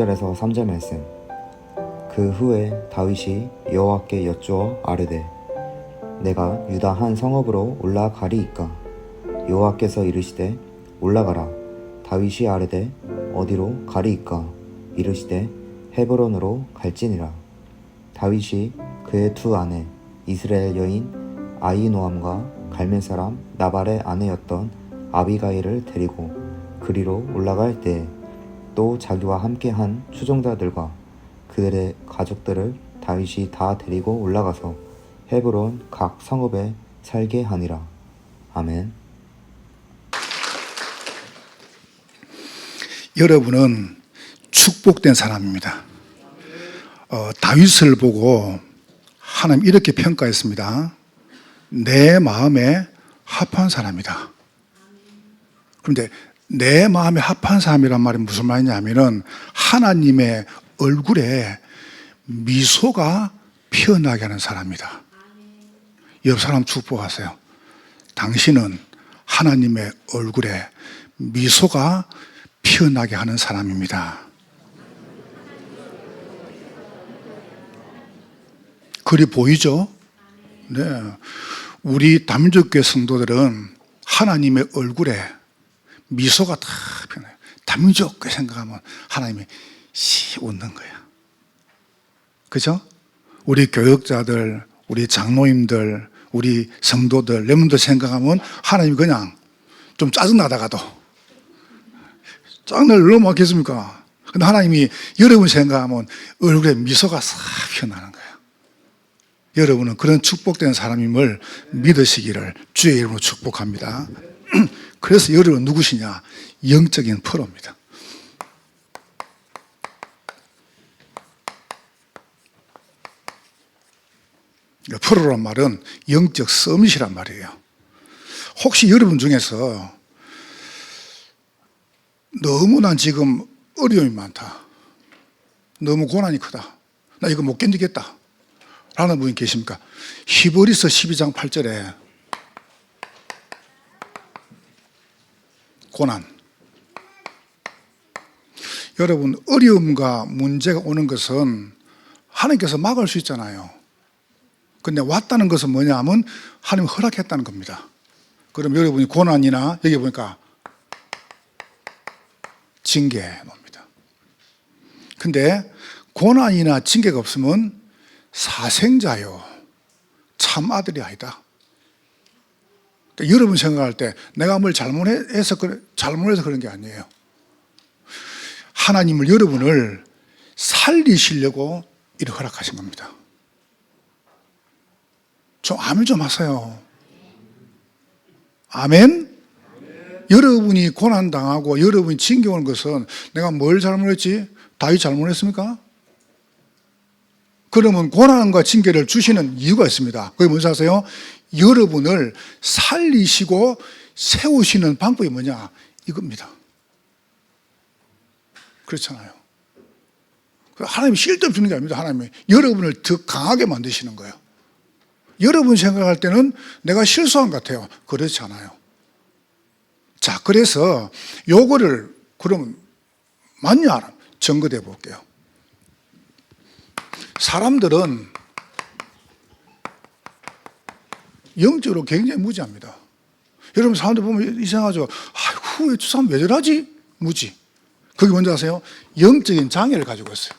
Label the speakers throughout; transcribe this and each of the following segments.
Speaker 1: 2장 1절에서 3절 말씀. 그 후에 다윗이 여호와께 여쭈어 아뢰되 내가 유다 한 성읍으로 올라가리이까? 여호와께서 이르시되 올라가라. 다윗이 아뢰되 어디로 가리이까? 이르시되 헤브론으로 갈지니라. 다윗이 그의 두 아내 이스라엘 여인 아이노함과 갈멜 사람 나발의 아내였던 아비가일을 데리고 그리로 올라갈 때 또 자기와 함께한 추종자들과 그들의 가족들을 다윗이 다 데리고 올라가서 헤브론 각 성읍에 살게 하니라. 아멘.
Speaker 2: 여러분은 축복된 사람입니다. 어, 다윗을 보고 하나님 이렇게 평가했습니다. 내 마음에 합한 사람이다. 그런데 내 마음에 합한 사람이란 말이 무슨 말이냐면은 하나님의 얼굴에 미소가 피어나게 하는 사람이다. 옆 사람 축복하세요. 당신은 하나님의 얼굴에 미소가 피어나게 하는 사람입니다. 글이 보이죠? 네. 우리 담임교회 성도들은 하나님의 얼굴에 미소가 다 피어나요. 담임교회 생각하면 하나님이 시 웃는 거야. 그죠? 우리 교역자들, 우리 장로님들, 우리 성도들, 여러분들 생각하면 하나님이 그냥 좀 짜증나다가도 짱날 얼마나 많겠습니까? 근데 하나님이 여러분 생각하면 얼굴에 미소가 싹 피어나는 거예요. 여러분은 그런 축복된 사람임을 믿으시기를 주의 이름으로 축복합니다. 그래서 여러분 누구시냐? 영적인 프로입니다. 프로란 말은 영적 서밋이란 말이에요. 혹시 여러분 중에서 너무 난 지금 어려움이 많다. 너무 고난이 크다. 나 이거 못 견디겠다. 라는 분이 계십니까? 히브리서 12장 8절에 고난. 여러분, 어려움과 문제가 오는 것은 하나님께서 막을 수 있잖아요. 근데 왔다는 것은 뭐냐 하면 하나님 허락했다는 겁니다. 그럼 여러분이 고난이나 여기 보니까 징계 놈입니다. 근데 고난이나 징계가 없으면 사생자요. 참 아들이 아니다. 그러니까 여러분 생각할 때 내가 뭘 잘못해서 그래, 잘못해서 그런 게 아니에요. 하나님을 여러분을 살리시려고 이를 허락하신 겁니다. 좀 아멘 좀 하세요. 아멘? 여러분이 고난 당하고 여러분이 징계오는 것은 내가 뭘 잘못했지? 다윗 잘못했습니까? 그러면 고난과 징계를 주시는 이유가 있습니다. 그게 뭔지 아세요? 여러분을 살리시고 세우시는 방법이 뭐냐? 이겁니다. 그렇잖아요. 하나님이 쓸데없이 주는 게 아닙니다. 하나님이 여러분을 더 강하게 만드시는 거예요. 여러분 생각할 때는 내가 실수한 것 같아요. 그렇지 않아요. 자, 그래서 요거를 그러면 맞냐? 안 증거돼 볼게요. 사람들은 영적으로 굉장히 무지합니다. 여러분 사람들 보면 이상하죠. 아이고, 저 사람 왜 저러지? 무지. 그게 뭔지 아세요? 영적인 장애를 가지고 있어요.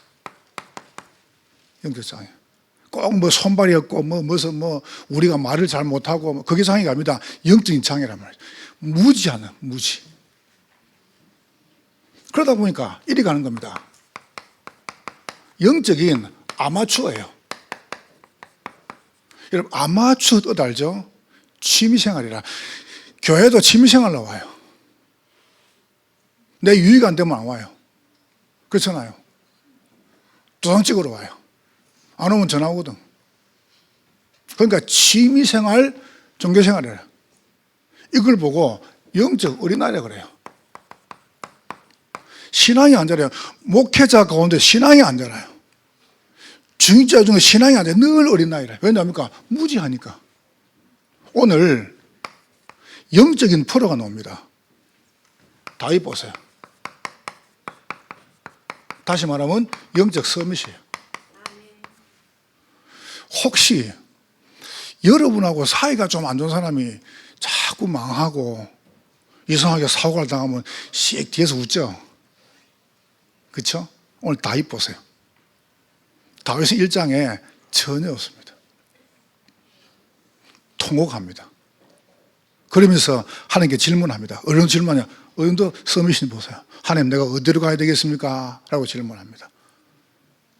Speaker 2: 영적 장애. 꼭 뭐 손발이 없고 뭐 무슨 뭐 우리가 말을 잘 못하고 뭐 그게 장애가 아닙니다. 영적인 장애란 말이죠. 무지하는 무지. 그러다 보니까 이리 가는 겁니다. 영적인 아마추어예요. 여러분 아마추어 뜻 알죠? 취미생활이라 교회도 취미생활로 와요. 내 유익 안 되면 안 와요. 그렇잖아요. 도장 찍으러 와요. 안 오면 전화 오거든. 그러니까 취미생활, 종교생활이라. 이걸 보고 영적 어린아이라 그래요. 신앙이 안 자라요. 목회자 가운데 신앙이 안 자라요. 중직자 중에 신앙이 안 자라요. 늘 어린아이라. 왜냐합니까? 무지하니까. 오늘 영적인 프로가 나옵니다. 다윗 보세요. 다시 말하면 영적 서밋이에요. 혹시 여러분하고 사이가 좀 안 좋은 사람이 자꾸 망하고 이상하게 사고를 당하면 씩 뒤에서 웃죠? 그렇죠? 오늘 다윗 보세요. 다윗은 일장에 전혀 없습니다. 통곡합니다. 그러면서 하나님께 질문합니다. 어느 질문이냐? 어른도 서밋이 보세요. 하나님 내가 어디로 가야 되겠습니까? 라고 질문합니다.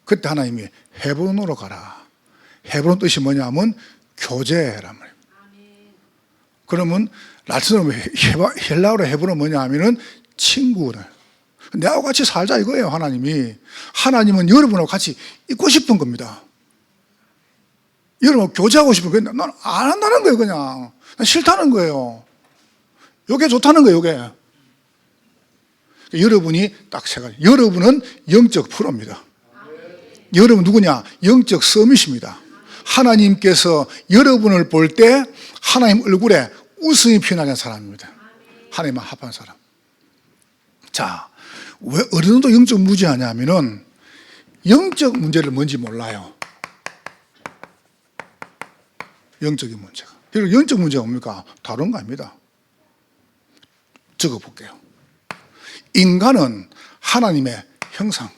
Speaker 2: 그때 하나님이 헤브론으로 가라. 헤브론 뜻이 뭐냐면 교제란 말입니다. 그러면 라틴어로 헬라어로 헤브론 뭐냐 하면은 친구를. 내하고 같이 살자 이거예요, 하나님이. 하나님은 여러분하고 같이 있고 싶은 겁니다. 여러분 교제하고 싶은 거예요. 난안 한다는 거예요, 그냥. 난 싫다는 거예요. 요게 좋다는 거예요, 요게. 여러분이 딱 세 가지. 여러분은 영적 프로입니다. 여러분 누구냐? 영적 서밋입니다. 하나님께서 여러분을 볼 때 하나님 얼굴에 웃음이 피어나는 사람입니다. 하나님만 합한 사람. 자, 왜 어른도 영적 무지하냐면은 영적 문제를 뭔지 몰라요. 영적인 문제가. 여러분, 영적 문제가 뭡니까? 다른 거 아닙니다. 적어 볼게요. 인간은 하나님의 형상,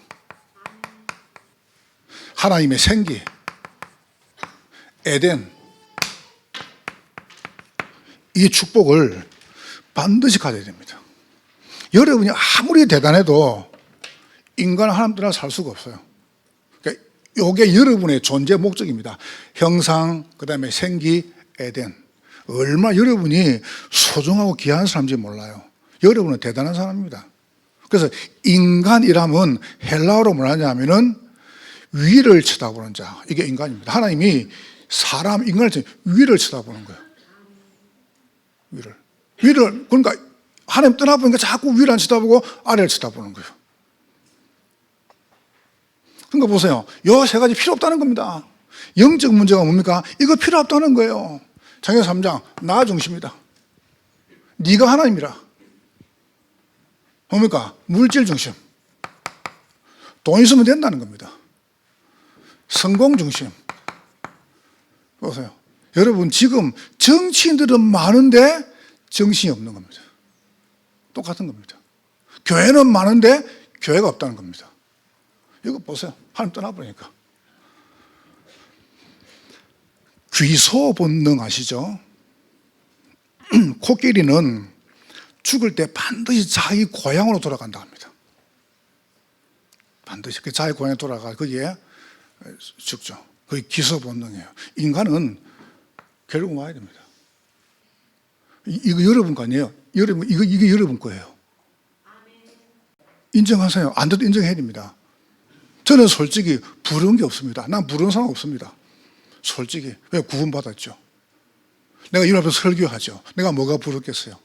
Speaker 2: 하나님의 생기, 에덴, 이 축복을 반드시 가져야 됩니다. 여러분이 아무리 대단해도 인간은 하나님 따라 살 수가 없어요. 그러니까 이게 여러분의 존재 목적입니다. 형상, 그 다음에 생기, 에덴. 얼마 여러분이 소중하고 귀한 사람인지 몰라요. 여러분은 대단한 사람입니다. 그래서 인간이라면 헬라어로 뭐냐면은 위를 쳐다보는 자. 이게 인간입니다. 하나님이 사람, 인간을 위를 쳐다보는 거예요. 위를. 위를, 그러니까 하나님 떠나보니까 자꾸 위를 안 쳐다보고 아래를 쳐다보는 거예요. 그러니까 보세요. 요 세 가지 필요 없다는 겁니다. 영적 문제가 뭡니까? 이거 필요 없다는 거예요. 장애 3장, 나 중심이다. 네가 하나님이라. 뭡니까? 물질 중심. 돈 있으면 된다는 겁니다. 성공 중심. 보세요. 여러분, 지금 정치인들은 많은데 정신이 없는 겁니다. 똑같은 겁니다. 교회는 많은데 교회가 없다는 겁니다. 이거 보세요. 하나님 떠나버리니까. 귀소 본능 아시죠? 코끼리는 죽을 때 반드시 자기 고향으로 돌아간다 합니다. 반드시 그 자기 고향에 돌아가 거기에 죽죠. 그게 기소 본능이에요. 인간은 결국 와야 됩니다. 이- 이거 여러분 거 아니에요? 여러분 이거 이게 여러분 거예요. 인정하세요. 안 돼도 인정해야 됩니다. 저는 솔직히 부러운 게 없습니다. 난 부러운 상황 없습니다. 솔직히 왜 구원받았죠? 내가 이 앞에서 설교하죠. 내가 뭐가 부럽겠어요?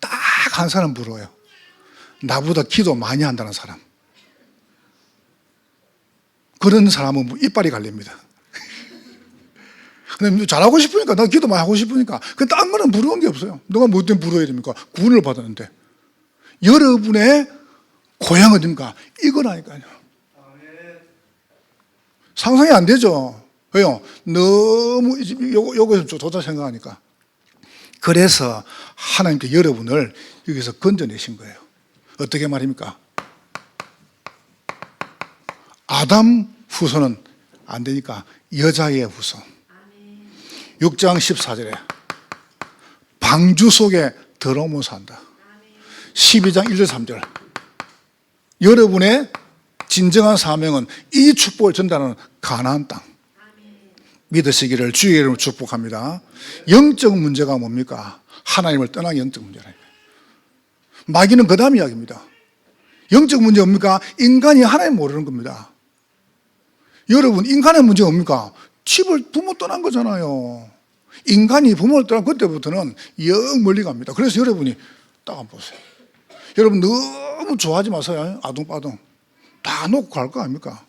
Speaker 2: 딱 한 사람 부러워요. 나보다 기도 많이 한다는 사람. 그런 사람은 뭐 이빨이 갈립니다. 근데 잘하고 싶으니까, 나 기도 많이 하고 싶으니까. 그딴 거는 부러운 게 없어요. 누가 뭐 때문에 부러워야 됩니까? 구원을 받았는데. 여러분의 고향 어딥니까? 이거라니까요. 상상이 안 되죠. 왜요? 너무, 요거, 요거 좋다 생각하니까. 그래서 하나님께 여러분을 여기서 건져내신 거예요. 어떻게 말입니까? 아담 후손은 안 되니까 여자의 후손. 6장 14절에 방주 속에 더러움을 산다. 12장 1절 3절. 여러분의 진정한 사명은 이 축복을 전달하는 가나안 땅. 믿으시기를 주의 이름으로 축복합니다. 영적 문제가 뭡니까? 하나님을 떠난 영적 문제라. 마귀는 그 다음 이야기입니다. 영적 문제 뭡니까? 인간이 하나님 모르는 겁니다. 여러분, 인간의 문제 뭡니까? 집을 부모 떠난 거잖아요. 인간이 부모를 떠난 그때부터는 영 멀리 갑니다. 그래서 여러분이 딱 한번 보세요. 여러분 너무 좋아하지 마세요. 아둥바둥. 다 놓고 갈 거 아닙니까?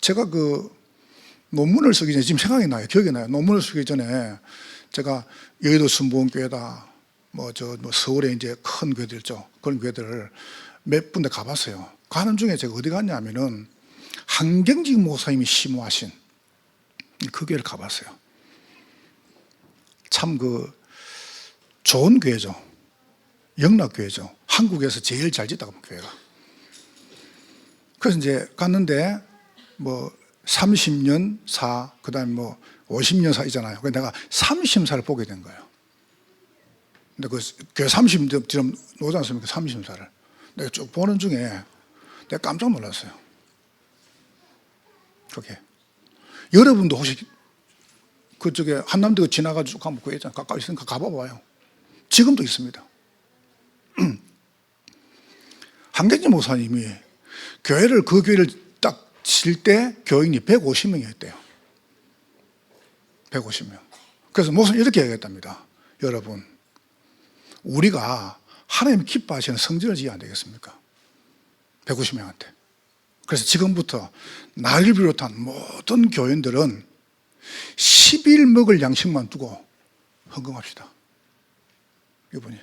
Speaker 2: 제가 그 논문을 쓰기 전에 지금 생각이 나요. 기억이 나요. 논문을 쓰기 전에 제가 여의도 순복음교회다. 뭐 저 뭐 서울에 이제 큰 교회들 있죠. 그런 교회들을 몇 군데 가봤어요. 가는 중에 제가 어디 갔냐면은 한경직 목사님이 심호하신 그 교회를 가봤어요. 참 그 좋은 교회죠. 영락교회죠. 한국에서 제일 잘 짓다가 교회가. 그래서 이제 갔는데 뭐 30년 사, 그 다음에 뭐 50년 사이잖아요. 그래서 내가 30사를 보게 된 거예요. 근데 그 교회 30년 지금 오지 않습니까? 30사를. 내가 쭉 보는 중에 내가 깜짝 놀랐어요. 그게. 여러분도 혹시 그쪽에 한남도 지나가지고 가면 그 있잖아요. 가까이 있으니까 가봐봐요. 지금도 있습니다. 한경진 목사님이 교회를 그 교회를 딱칠때 교인이 150명이었대요. 150명. 그래서 목사님 이렇게 얘기했답니다. 여러분, 우리가 하나님 기뻐하시는 성전을 지어야 안 되겠습니까? 150명한테. 그래서 지금부터 나를 비롯한 모든 교인들은 10일 먹을 양식만 두고 헌금합시다. 이분이.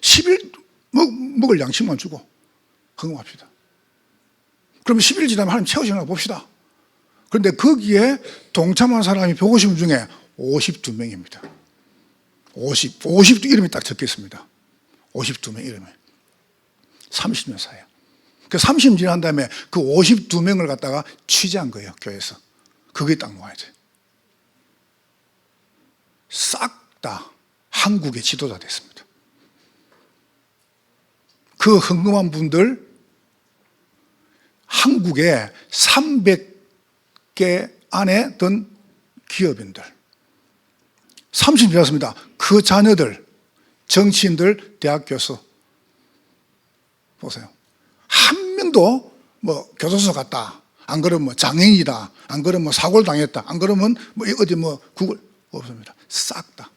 Speaker 2: 10일 먹, 먹을 양식만 주고 헌금합시다. 그럼 10일 지나면 하나님 채우시나 봅시다. 그런데 거기에 동참한 사람이 150명 중에 52명입니다. 50, 50 이름이 딱 적혀 있습니다. 52명 이름이. 30년 사이에. 그 30년 지난 다음에 그 52명을 갖다가 취재한 거예요, 교회에서. 그게 딱 모아야 돼. 싹 다 한국의 지도자 됐습니다. 그 헌금한 분들 한국에 300개 안에 든 기업인들 30년 지났습니다. 그 자녀들, 정치인들, 대학 교수 보세요. 한 명도 뭐 교도소 갔다. 안 그러면 뭐 장애인이다. 안 그러면 뭐 사고를 당했다. 안 그러면 뭐 어디 뭐 구글 없습니다. 싹 다.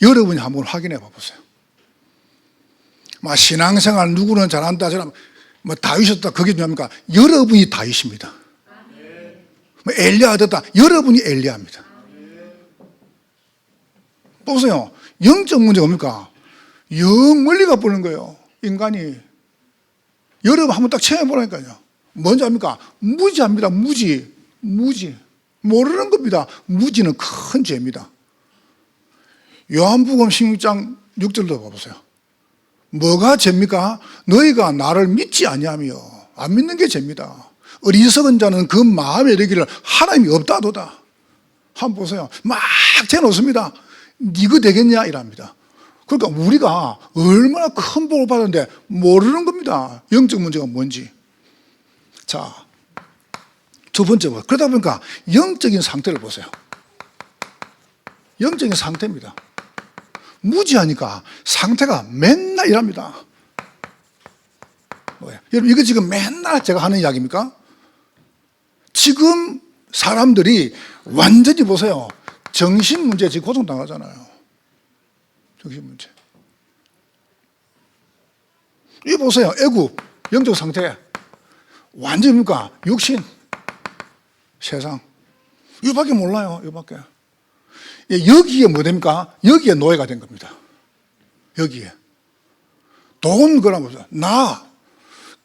Speaker 2: 여러분이 한번 확인해 봐 보세요. 막 신앙생활 누구는 잘한다, 저는 뭐 다윗이었다, 그게 중요합니까? 여러분이 다윗입니다. 뭐 엘리야 됐다, 여러분이 엘리야입니다. 보세요. 영적 문제가 뭡니까? 영 멀리 가보는 거예요. 인간이. 여러분 한번 딱 체험해보라니까요. 뭔지 압니까? 무지합니다. 무지. 무지. 모르는 겁니다. 무지는 큰 죄입니다. 요한복음 16장 6절도 봐보세요. 뭐가 죄입니까? 너희가 나를 믿지 아니하며 안 믿는 게 죄입니다. 어리석은 자는 그 마음에 이르기를 하나님이 없다도다. 한번 보세요. 막 재놓습니다. 니가 되겠냐 이랍니다. 그러니까 우리가 얼마나 큰 복을 받았는데 모르는 겁니다. 영적 문제가 뭔지. 자, 두 번째 뭐 그러다 보니까 영적인 상태를 보세요. 영적인 상태입니다. 무지하니까 상태가 맨날 이랍니다. 뭐야? 여러분 이거 지금 맨날 제가 하는 이야기입니까? 지금 사람들이 완전히 보세요. 정신 문제 지금 고통당하잖아요. 정신 문제. 이 보세요. 애국 영적 상태 완전입니까? 육신 세상. 이거밖에 몰라요. 이거밖에. 예, 여기에 뭐 됩니까? 여기에 노예가 된 겁니다. 여기에. 돈 그러면 나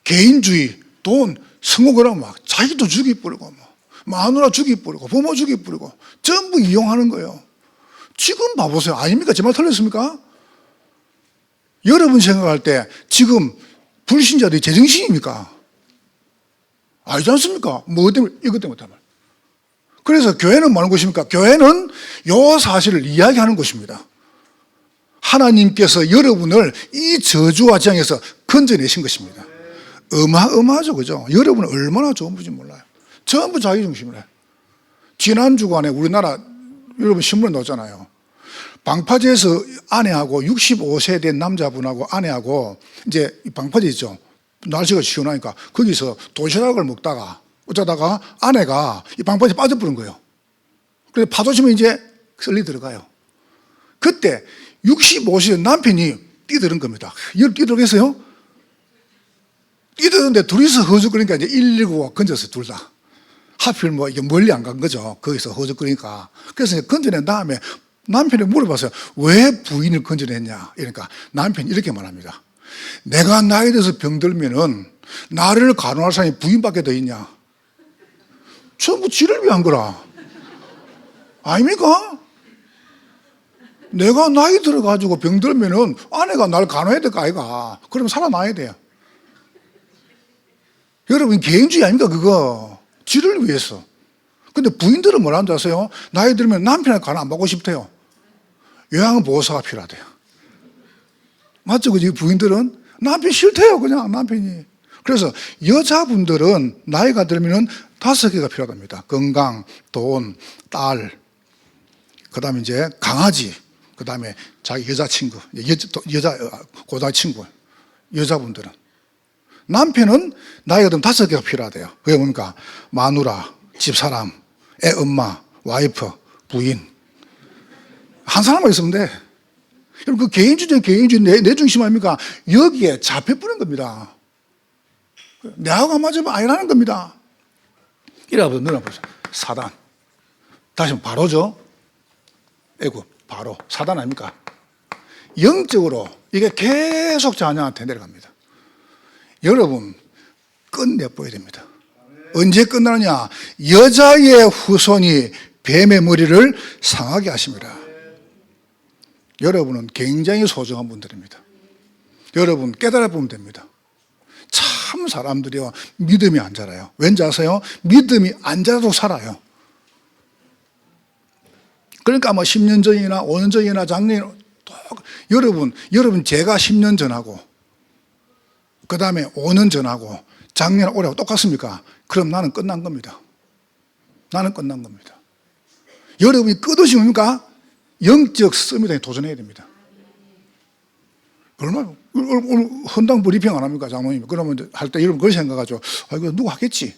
Speaker 2: 개인주의, 돈, 성공 그러면 막 자기도 죽이 뿌리고 뭐 마누라 죽이 뿌리고 부모 죽이 뿌리고 전부 이용하는 거예요. 지금 봐보세요. 아닙니까? 제말 틀렸습니까? 여러분 생각할 때 지금 불신자들이 제정신입니까? 알지 않습니까? 뭐 때문에, 이것 때문에. 때문에. 그래서 교회는 뭐 하는 것입니까? 교회는 요 사실을 이야기하는 것입니다. 하나님께서 여러분을 이 저주와 재앙에서 건져내신 것입니다. 어마어마하죠, 그죠? 여러분은 얼마나 좋은 분인지 몰라요. 전부 자기 중심이래. 지난 주간에 우리나라, 여러분 신문에 넣었잖아요. 방파제에서 아내하고 65세 된 남자분하고 아내하고 이제 이 방파제 있죠. 날씨가 시원하니까 거기서 도시락을 먹다가 어쩌다가 아내가 이 방파제 빠져버린 거예요. 그래서 파도 치면 이제 설리 들어가요. 그때 65세 남편이 뛰들은 겁니다. 열 뛰들겠어요? 뛰드는데 둘이서 허죽거리니까 이제 119가 건졌어요, 둘 다. 하필 뭐 이게 멀리 안 간 거죠. 거기서 허죽거리니까. 그래서 건져낸 다음에 남편이 물어봤어요. 왜 부인을 건져냈냐? 이러니까 남편이 이렇게 말합니다. 내가 나이 들어서 병들면은 나를 간호할 사람이 부인밖에 더 있냐? 전부 지를 위한 거라. 아닙니까? 내가 나이 들어가지고 병들면은 아내가 날 간호해야 될 거 아이가. 그럼 살아나야 돼요. 여러분, 개인주의 아닙니까, 그거? 지를 위해서. 근데 부인들은 뭐라는 줄 아세요? 나이 들면 남편한테 간호 안 받고 싶대요. 요양보호사가 필요하대요. 맞죠? 그지? 부인들은 남편 싫대요, 그냥 남편이. 그래서 여자분들은 나이가 들면은 다섯 개가 필요합니다. 건강, 돈, 딸, 그 다음에 이제 강아지, 그 다음에 자기 여자친구, 여자, 여자, 고등학교 친구, 여자분들은. 남편은 나이가 들면 다섯 개가 필요하대요. 그게 뭡니까? 마누라, 집사람, 애 엄마, 와이프, 부인. 한 사람만 있으면 돼. 여러분, 그 개인주의, 개인주의, 내, 내 중심 아닙니까? 여기에 잡혀버린 겁니다. 내하고 안 맞으면 아니라는 겁니다. 이래서 눈을 보세요. 사단. 다시 바로죠. 애고, 바로. 사단 아닙니까? 영적으로 이게 계속 자녀한테 내려갑니다. 여러분, 끝내버려야 됩니다. 언제 끝나느냐? 여자의 후손이 뱀의 머리를 상하게 하십니다. 여러분은 굉장히 소중한 분들입니다. 여러분 깨달아 보면 됩니다. 참 사람들이요 믿음이 안 자라요. 왠지 아세요? 믿음이 안 자라도 살아요. 그러니까 뭐 10년 전이나 5년 전이나 또 여러분 여러분 제가 10년 전하고 그 다음에 5년 전하고 작년 올해하고 똑같습니까? 그럼 나는 끝난 겁니다. 나는 끝난 겁니다. 여러분이 끝없이 뭡니까? 영적 서밋에 도전해야 됩니다. 얼마나, 오늘, 헌당 브리핑 안 합니까, 장로님? 그러면 할 때 여러분 그렇게 생각하죠. 아, 이거 누가 하겠지?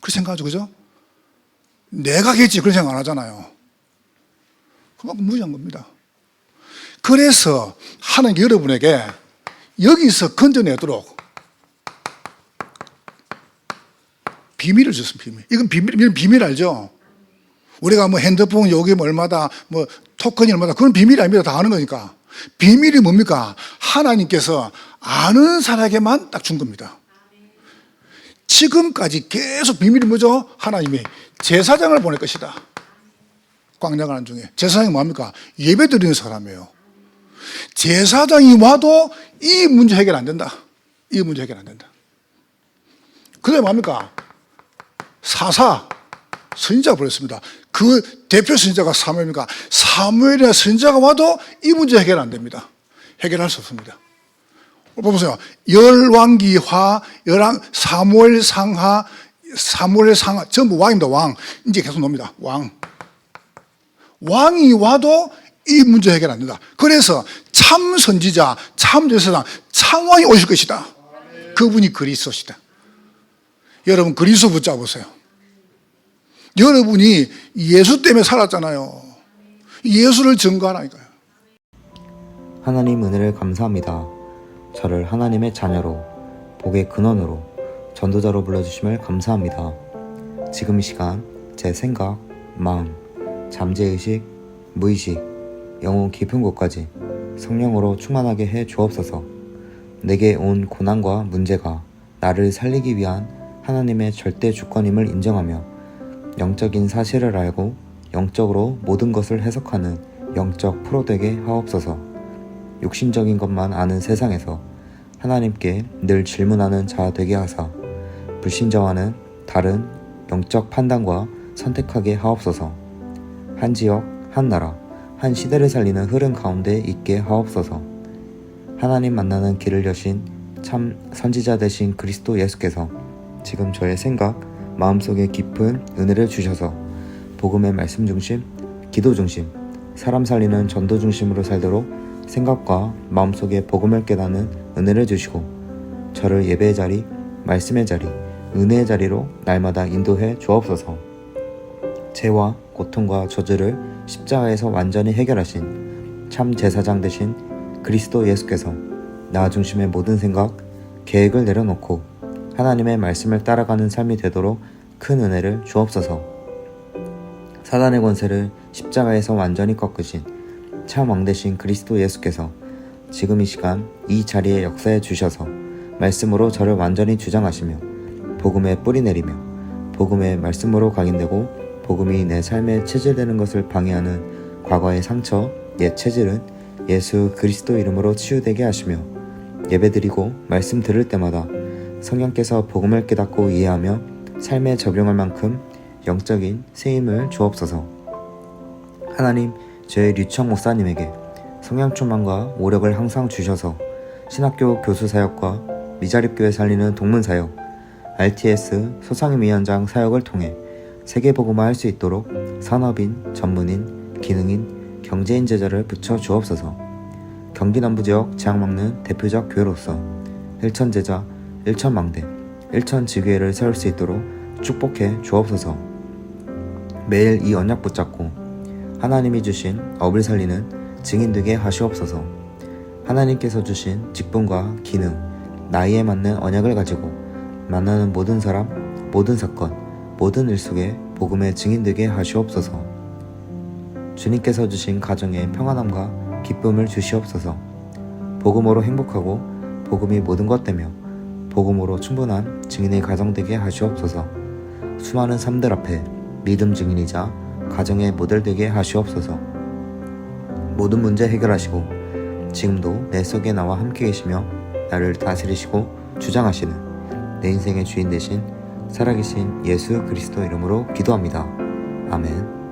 Speaker 2: 그렇게 생각하죠, 그죠? 내가 하겠지, 그런 생각 안 하잖아요. 그만큼 무지한 겁니다. 그래서 하나님 여러분에게 여기서 건져내도록 비밀을 줬습니다, 비밀. 이건 비밀, 이건 비밀 알죠? 우리가 뭐 핸드폰 요금 얼마다, 뭐 토큰이 얼마다, 그건 비밀이 아닙니다. 다 아는 거니까. 비밀이 뭡니까? 하나님께서 아는 사람에게만 딱 준 겁니다. 지금까지 계속 비밀이 뭐죠? 하나님이 제사장을 보낼 것이다. 광야 가는 중에. 제사장이 뭡니까? 예배 드리는 사람이에요. 제사장이 와도 이 문제 해결 안 된다. 이 문제 해결 안 된다. 그 다음에 뭡니까? 사사, 선지자가 보냈습니다. 그 대표 선지자가 사무엘입니까? 사무엘이나 선지자가 와도 이 문제 해결 안 됩니다. 해결할 수 없습니다. 보세요. 열왕기화, 열왕, 사무엘 상하, 사무엘 상하, 전부 왕입니다. 왕. 이제 계속 놉니다. 왕. 왕이 와도 이 문제 해결 안 된다. 그래서 참 선지자, 참 제사장, 참 왕이 오실 것이다. 그분이 그리스도시다. 여러분 그리스도 붙잡으세요. 여러분이 예수 때문에 살았잖아요. 예수를 증거하라니까요.
Speaker 1: 하나님 은혜를 감사합니다. 저를 하나님의 자녀로, 복의 근원으로, 전도자로 불러주심을 감사합니다. 지금 이 시간 제 생각, 마음, 잠재의식, 무의식, 영혼 깊은 곳까지 성령으로 충만하게 해 주옵소서. 내게 온 고난과 문제가 나를 살리기 위한 하나님의 절대 주권임을 인정하며 영적인 사실을 알고 영적으로 모든 것을 해석하는 영적 프로 되게 하옵소서. 육신적인 것만 아는 세상에서 하나님께 늘 질문하는 자 되게 하사 불신자와는 다른 영적 판단과 선택하게 하옵소서. 한 지역, 한 나라, 한 시대를 살리는 흐름 가운데 있게 하옵소서. 하나님 만나는 길을 여신 참 선지자 되신 그리스도 예수께서 지금 저의 생각, 마음속에 깊은 은혜를 주셔서 복음의 말씀 중심, 기도 중심, 사람 살리는 전도 중심으로 살도록 생각과 마음속에 복음을 깨닫는 은혜를 주시고 저를 예배의 자리, 말씀의 자리, 은혜의 자리로 날마다 인도해 주옵소서. 죄와 고통과 저주를 십자가에서 완전히 해결하신 참 제사장 되신 그리스도 예수께서 나 중심의 모든 생각, 계획을 내려놓고 하나님의 말씀을 따라가는 삶이 되도록 큰 은혜를 주옵소서. 사단의 권세를 십자가에서 완전히 꺾으신 참 왕되신 그리스도 예수께서 지금 이 시간 이 자리에 역사해 주셔서 말씀으로 저를 완전히 주장하시며 복음에 뿌리 내리며 복음의 말씀으로 각인되고 복음이 내 삶에 체질되는 것을 방해하는 과거의 상처, 옛 체질은 예수 그리스도 이름으로 치유되게 하시며 예배드리고 말씀 들을 때마다 성령께서 복음을 깨닫고 이해하며 삶에 적용할 만큼 영적인 세임을 주옵소서. 하나님, 저의 류청 목사님에게 성령 충만과 오력을 항상 주셔서 신학교 교수 사역과 미자립교회 살리는 동문 사역, RTS 소상임 위원장 사역을 통해 세계 복음화 할 수 있도록 산업인, 전문인, 기능인, 경제인 제자를 붙여 주옵소서. 경기 남부 지역 재앙 막는 대표적 교회로서 일천 제자, 일천 망대, 일천 지교회를 세울 수 있도록 축복해 주옵소서. 매일 이 언약 붙잡고 하나님이 주신 업을 살리는 증인 되게 하시옵소서. 하나님께서 주신 직분과 기능, 나이에 맞는 언약을 가지고 만나는 모든 사람, 모든 사건, 모든 일 속에 복음의 증인 되게 하시옵소서. 주님께서 주신 가정에 평안함과 기쁨을 주시옵소서. 복음으로 행복하고 복음이 모든 것 되며 복음으로 충분한 증인의 가정 되게 하시옵소서. 수많은 삶들 앞에 믿음 증인이자 가정의 모델 되게 하시옵소서. 모든 문제 해결하시고 지금도 내 속에 나와 함께 계시며 나를 다스리시고 주장하시는 내 인생의 주인 되신 살아계신 예수 그리스도 이름으로 기도합니다. 아멘.